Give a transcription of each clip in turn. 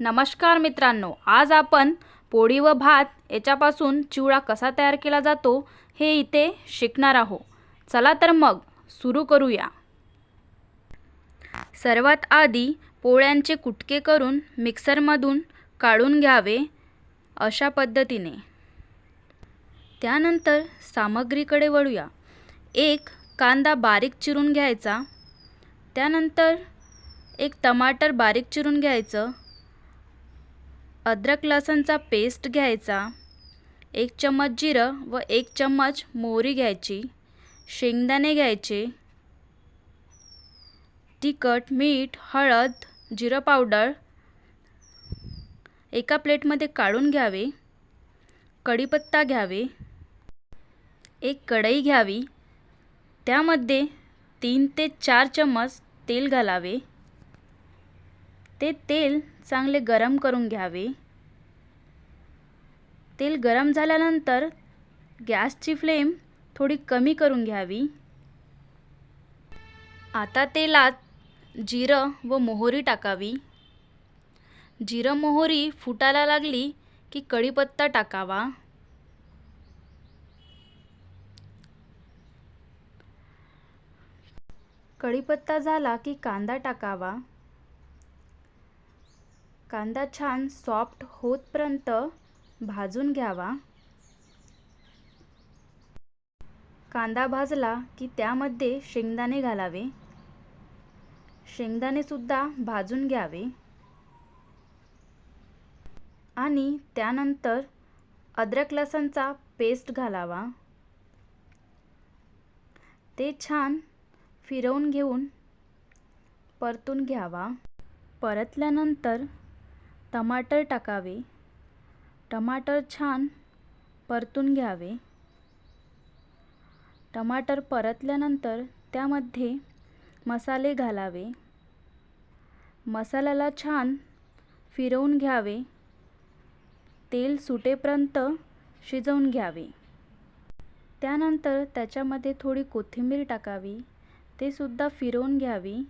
नमस्कार मित्रांनो आज आपण पोळी व भात याच्यापासून चिवडा कसा तयार केला जातो हे इथे शिकणार आहोत. चला तर मग सुरू करूया. सर्वात आधी पोळ्यांचे कुटके करून मिक्सरमधून काढून घ्यावे अशा पद्धतीने. त्यानंतर सामग्रीकडे वळूया. एक कांदा बारीक चिरून घ्यायचा. त्यानंतर एक टमाटर बारीक चिरून घ्यायचं. अद्रक लसणचा पेस्ट घ्यायचा. एक चम्मच जिरं व एक चम्मच मोहरी घ्यायची. शेंगदाणे घ्यायचे. तिखट मीठ हळद जिरं पावडर एका प्लेटमध्ये काढून घ्यावे. कढीपत्ता घ्यावे. एक कढई घ्यावी. त्यामध्ये तीन ते चार चम्मच तेल घालावे. ते तेल चांगले गरम करून घ्यावे. तेल गरम झाल्यानंतर गॅसची फ्लेम थोडी कमी करून घ्यावी. आता तेलात जिरं व मोहरी टाकावी. जिरं मोहरी फुटायला लागली की कढीपत्ता टाकावा. कढीपत्ता झाला की कांदा टाकावा. कांदा छान सॉफ्ट होतपर्यंत भाजून घ्यावा. कांदा भाजला की त्यामध्ये शेंगदाणे घालावे. शेंगदाणेसुद्धा भाजून घ्यावे. आणि त्यानंतर अद्रक लसणचा पेस्ट घालावा. ते छान फिरवून घेऊन परतून घ्यावा. परतल्यानंतर टमाटर टाकावे. टमाटर छान परतून घ्यावे. टमाटर परतल्यानंतर त्यामध्ये मसाले घालावे. मसाल्याला छान फिरवून घ्यावे. तेल सुटेपर्यंत शिजवून घ्यावे. त्यानंतर त्याच्यामध्ये थोडी कोथिंबीर टाकावी. ते सुद्धा फिरवून घ्यावी.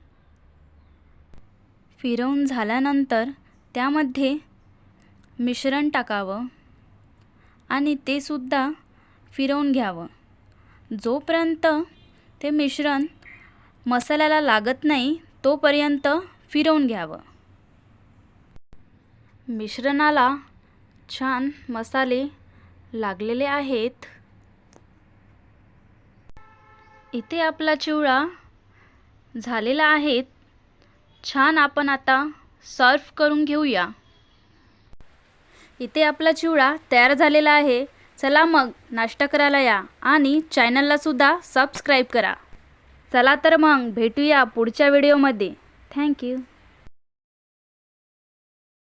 फिरवून झाल्यानंतर त्यामध्ये मिश्रण टाकावं आणि ते सुद्धा फिरवून घ्यावं. जोपर्यंत ते मिश्रण मसाल्याला लागत नाही तोपर्यंत फिरवून घ्यावं. मिश्रणाला छान मसाले लागलेले आहेत. इथे आपला चिवडा झालेला आहे. छान आपण आता सर्व करून घेऊया. इथे आपला चिवडा तयार झालेला आहे. चला मग नाश्ता करायला या आणि चॅनललासुद्धा सबस्क्राईब करा. चला तर मग भेटूया पुढच्या व्हिडिओमध्ये थँक्यू